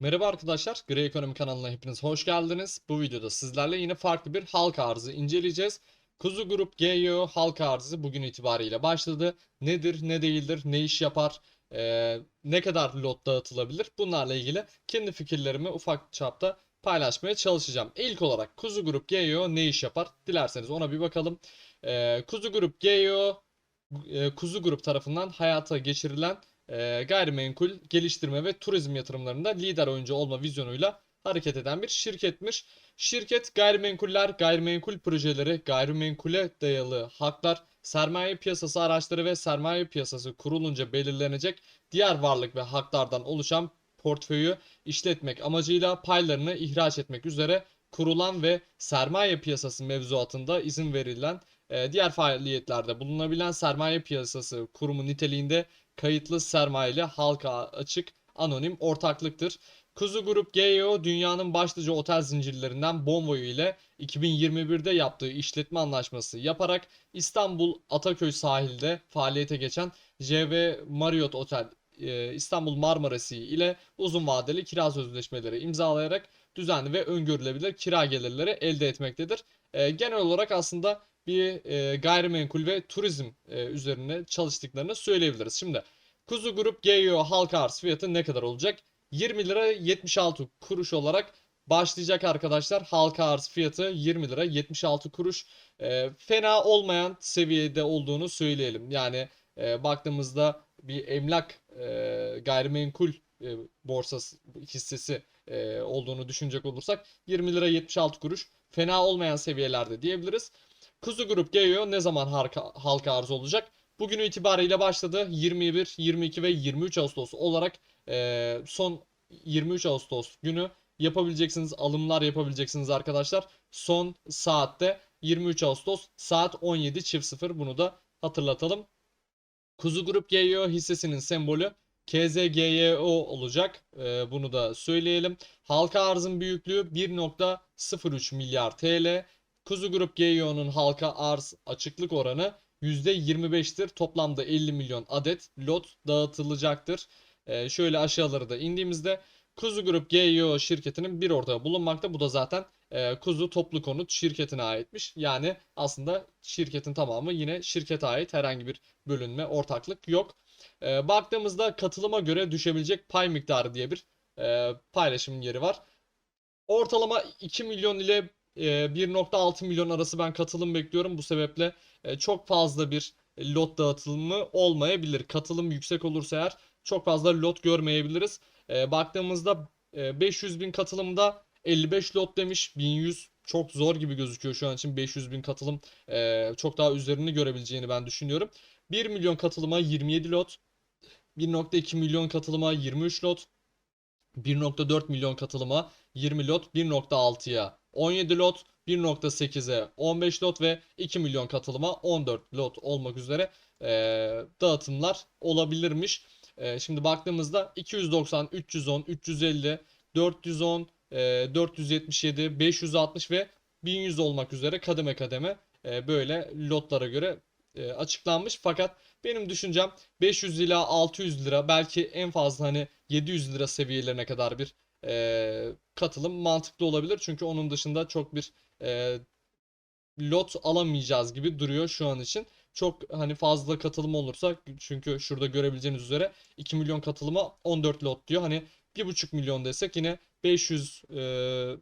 Merhaba arkadaşlar, Gri Ekonomi kanalına hepiniz hoş geldiniz. Bu videoda sizlerle yine farklı bir halka arzı inceleyeceğiz. Kuzu Grup GYO halka arzı bugün itibariyle başladı. Nedir, ne değildir, ne iş yapar, eee, ne kadar lot dağıtılabilir? Bunlarla ilgili kendi fikirlerimi ufak çapta paylaşmaya çalışacağım. İlk olarak Kuzu Grup GYO ne iş yapar? Dilerseniz ona bir bakalım. Eee, Kuzu Grup GYO e, Kuzu Grup tarafından hayata geçirilen e, gayrimenkul geliştirme ve turizm yatırımlarında lider oyuncu olma vizyonuyla hareket eden bir şirketmiş. Şirket gayrimenkuller, gayrimenkul projeleri, gayrimenkule dayalı haklar, sermaye piyasası araçları ve sermaye piyasası kurulunca belirlenecek diğer varlık ve haklardan oluşan portföyü işletmek amacıyla paylarını ihraç etmek üzere kurulan ve sermaye piyasası mevzuatında izin verilen e, diğer faaliyetlerde bulunabilen sermaye piyasası kurumu niteliğinde kayıtlı sermayeli halka açık anonim ortaklıktır. Kuzu Grup GEO dünyanın başlıca otel zincirlerinden Bonvoy ile 2021'de yaptığı işletme anlaşması yaparak İstanbul Ataköy sahilde faaliyete geçen JV Marriott Otel e, İstanbul Marmarası ile uzun vadeli kira sözleşmeleri imzalayarak düzenli ve öngörülebilir kira gelirleri elde etmektedir. E, genel olarak aslında bir e, gayrimenkul ve turizm e, üzerine çalıştıklarını söyleyebiliriz. Şimdi Kuzu Grup GEO halka arz fiyatı ne kadar olacak? 20 lira 76 kuruş olarak başlayacak arkadaşlar. Halka arz fiyatı 20 lira 76 kuruş. E, fena olmayan seviyede olduğunu söyleyelim. Yani e, baktığımızda bir emlak e, gayrimenkul e, borsası hissesi e, olduğunu düşünecek olursak 20 lira 76 kuruş fena olmayan seviyelerde diyebiliriz. Kuzu Grup GEO ne zaman halka, halka arz olacak? Bugün itibariyle başladı. 21, 22 ve 23 Ağustos olarak e, son 23 Ağustos günü yapabileceksiniz. Alımlar yapabileceksiniz arkadaşlar. Son saatte 23 Ağustos saat 17.00 bunu da hatırlatalım. Kuzu Grup GEO hissesinin sembolü KZGYO olacak. E, bunu da söyleyelim. Halka arzın büyüklüğü 1.03 milyar TL. Kuzu Grup GEO'nun halka arz açıklık oranı %25'tir. Toplamda 50 milyon adet lot dağıtılacaktır. Ee, şöyle aşağıları da indiğimizde Kuzu Grup GEO şirketinin bir ortağı bulunmakta. Bu da zaten e, Kuzu Toplu Konut şirketine aitmiş. Yani aslında şirketin tamamı yine şirkete ait herhangi bir bölünme, ortaklık yok. Ee, baktığımızda katılıma göre düşebilecek pay miktarı diye bir e, paylaşım yeri var. Ortalama 2 milyon ile e, 1.6 milyon arası ben katılım bekliyorum. Bu sebeple e, çok fazla bir lot dağıtılımı olmayabilir. Katılım yüksek olursa eğer çok fazla lot görmeyebiliriz. E, baktığımızda e, 500 bin katılımda 55 lot demiş. 1100 çok zor gibi gözüküyor şu an için 500 bin katılım e, çok daha üzerini görebileceğini ben düşünüyorum. 1 milyon katılıma 27 lot. 1.2 milyon katılıma 23 lot. 1.4 milyon katılıma 20 lot, 1.6'ya 17 lot, 1.8'e 15 lot ve 2 milyon katılıma 14 lot olmak üzere e, dağıtımlar olabilirmiş. E, şimdi baktığımızda 290, 310, 350, 410, e, 477, 560 ve 1100 olmak üzere kademe kademe e, böyle lotlara göre e, açıklanmış. Fakat benim düşüncem 500 ila 600 lira belki en fazla hani 700 lira seviyelerine kadar bir e, katılım mantıklı olabilir. Çünkü onun dışında çok bir e, lot alamayacağız gibi duruyor şu an için. Çok hani fazla katılım olursa çünkü şurada görebileceğiniz üzere 2 milyon katılıma 14 lot diyor. Hani 1,5 milyon desek yine 500 e,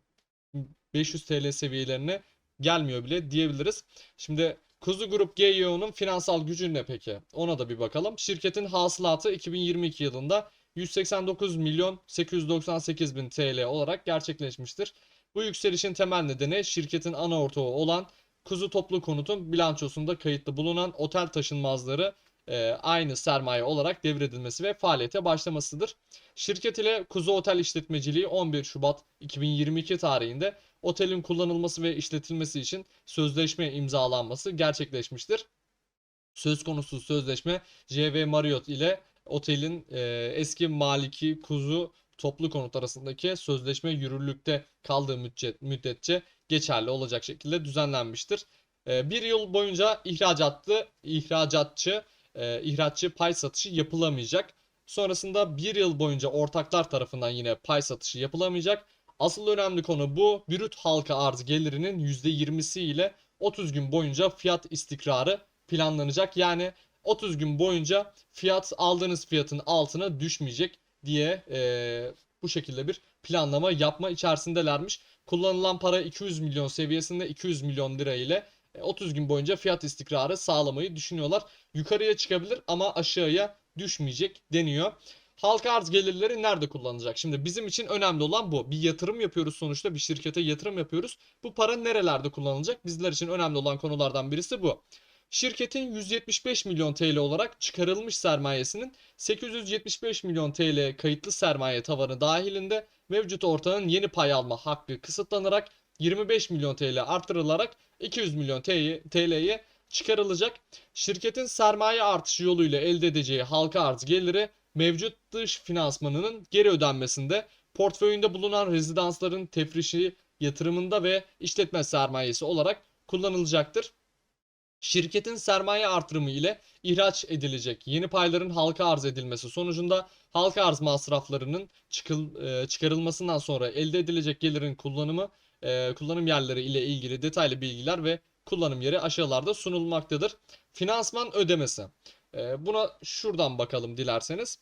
500 TL seviyelerine gelmiyor bile diyebiliriz. Şimdi Kuzu Grup GEO'nun finansal gücü ne peki? Ona da bir bakalım. Şirketin hasılatı 2022 yılında 189 milyon 898 bin TL olarak gerçekleşmiştir. Bu yükselişin temel nedeni şirketin ana ortağı olan Kuzu Toplu Konut'un bilançosunda kayıtlı bulunan otel taşınmazları e, aynı sermaye olarak devredilmesi ve faaliyete başlamasıdır. Şirket ile Kuzu Otel İşletmeciliği 11 Şubat 2022 tarihinde otelin kullanılması ve işletilmesi için sözleşme imzalanması gerçekleşmiştir. Söz konusu sözleşme JV Marriott ile otelin e, eski maliki Kuzu Toplu Konut arasındaki sözleşme yürürlükte kaldığı müddet, müddetçe geçerli olacak şekilde düzenlenmiştir. E, bir yıl boyunca ihracatlı, ihracatçı, e, ihraççı pay satışı yapılamayacak. Sonrasında bir yıl boyunca ortaklar tarafından yine pay satışı yapılamayacak. Asıl önemli konu bu. Brüt halka arz gelirinin %20'si ile 30 gün boyunca fiyat istikrarı planlanacak. Yani 30 gün boyunca fiyat aldığınız fiyatın altına düşmeyecek diye eee, bu şekilde bir planlama yapma içerisindelermiş. Kullanılan para 200 milyon seviyesinde 200 milyon lira ile e, 30 gün boyunca fiyat istikrarı sağlamayı düşünüyorlar. Yukarıya çıkabilir ama aşağıya düşmeyecek deniyor. Halka arz gelirleri nerede kullanılacak? Şimdi bizim için önemli olan bu. Bir yatırım yapıyoruz sonuçta bir şirkete yatırım yapıyoruz. Bu para nerelerde kullanılacak? Bizler için önemli olan konulardan birisi bu. Şirketin 175 milyon TL olarak çıkarılmış sermayesinin 875 milyon TL kayıtlı sermaye tavanı dahilinde mevcut ortağın yeni pay alma hakkı kısıtlanarak 25 milyon TL artırılarak 200 milyon TL'ye çıkarılacak. Şirketin sermaye artışı yoluyla elde edeceği halka arz geliri mevcut dış finansmanının geri ödenmesinde, portföyünde bulunan rezidansların tefrişi yatırımında ve işletme sermayesi olarak kullanılacaktır. Şirketin sermaye artırımı ile ihraç edilecek yeni payların halka arz edilmesi sonucunda halka arz masraflarının çıkıl, e, çıkarılmasından sonra elde edilecek gelirin kullanımı, e, kullanım yerleri ile ilgili detaylı bilgiler ve kullanım yeri aşağılarda sunulmaktadır. Finansman ödemesi. E, buna şuradan bakalım dilerseniz.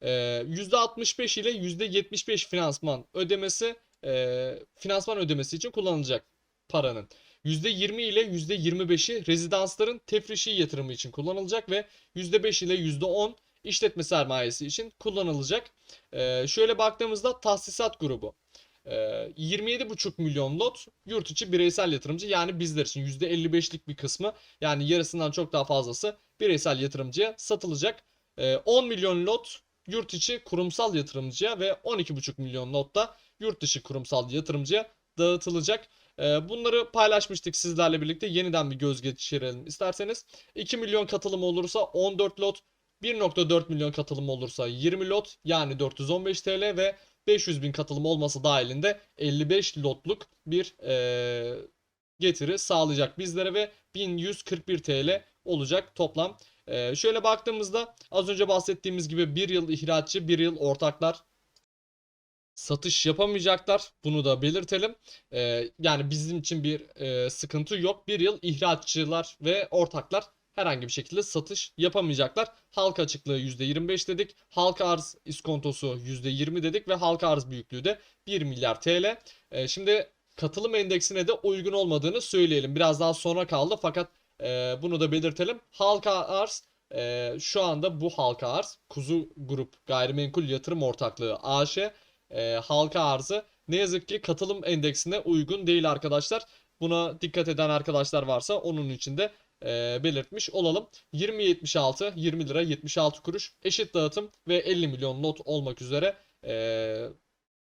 E, %65 ile %75 finansman ödemesi finansman ödemesi için kullanılacak paranın. %20 ile %25'i rezidansların tefrişi yatırımı için kullanılacak ve %5 ile %10 işletme sermayesi için kullanılacak. Ee, şöyle baktığımızda tahsisat grubu. Ee, 27,5 milyon lot yurt içi bireysel yatırımcı yani bizler için %55'lik bir kısmı yani yarısından çok daha fazlası bireysel yatırımcıya satılacak. Ee, 10 milyon lot yurt içi kurumsal yatırımcıya ve 12,5 milyon lot da yurt dışı kurumsal yatırımcıya dağıtılacak. Ee, Bunları paylaşmıştık sizlerle birlikte. Yeniden bir göz geçirelim isterseniz. 2 milyon katılım olursa 14 lot, 1.4 milyon katılım olursa 20 lot yani 415 TL ve 500 bin katılım olması dahilinde 55 lotluk bir eee, getiri sağlayacak bizlere ve 1141 TL olacak toplam. Eee, şöyle baktığımızda az önce bahsettiğimiz gibi bir yıl ihraççı, bir yıl ortaklar satış yapamayacaklar. Bunu da belirtelim. Ee, yani bizim için bir e, sıkıntı yok. Bir yıl ihraççılar ve ortaklar herhangi bir şekilde satış yapamayacaklar. Halka açıklığı %25 dedik. Halka arz iskontosu %20 dedik ve halka arz büyüklüğü de 1 milyar TL. Ee, şimdi katılım endeksine de uygun olmadığını söyleyelim. Biraz daha sonra kaldı fakat e, bunu da belirtelim. Halka arz e, şu anda bu halka arz Kuzu Grup Gayrimenkul Yatırım Ortaklığı AŞ e, halka arzı ne yazık ki katılım endeksine uygun değil arkadaşlar. Buna dikkat eden arkadaşlar varsa onun için de e, belirtmiş olalım. 20.76 20 lira 76 kuruş eşit dağıtım ve 50 milyon not olmak üzere e,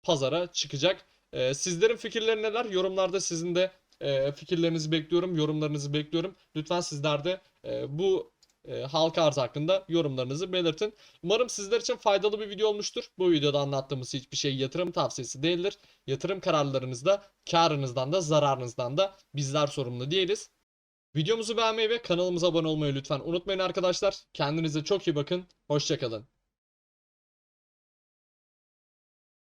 pazara çıkacak. E, sizlerin fikirleri neler? Yorumlarda sizin de e, fikirlerinizi bekliyorum, yorumlarınızı bekliyorum. Lütfen sizler de e, bu e, halka arz hakkında yorumlarınızı belirtin. Umarım sizler için faydalı bir video olmuştur. Bu videoda anlattığımız hiçbir şey yatırım tavsiyesi değildir. Yatırım kararlarınızda karınızdan da zararınızdan da bizler sorumlu değiliz. Videomuzu beğenmeyi ve kanalımıza abone olmayı lütfen unutmayın arkadaşlar. Kendinize çok iyi bakın. Hoşçakalın.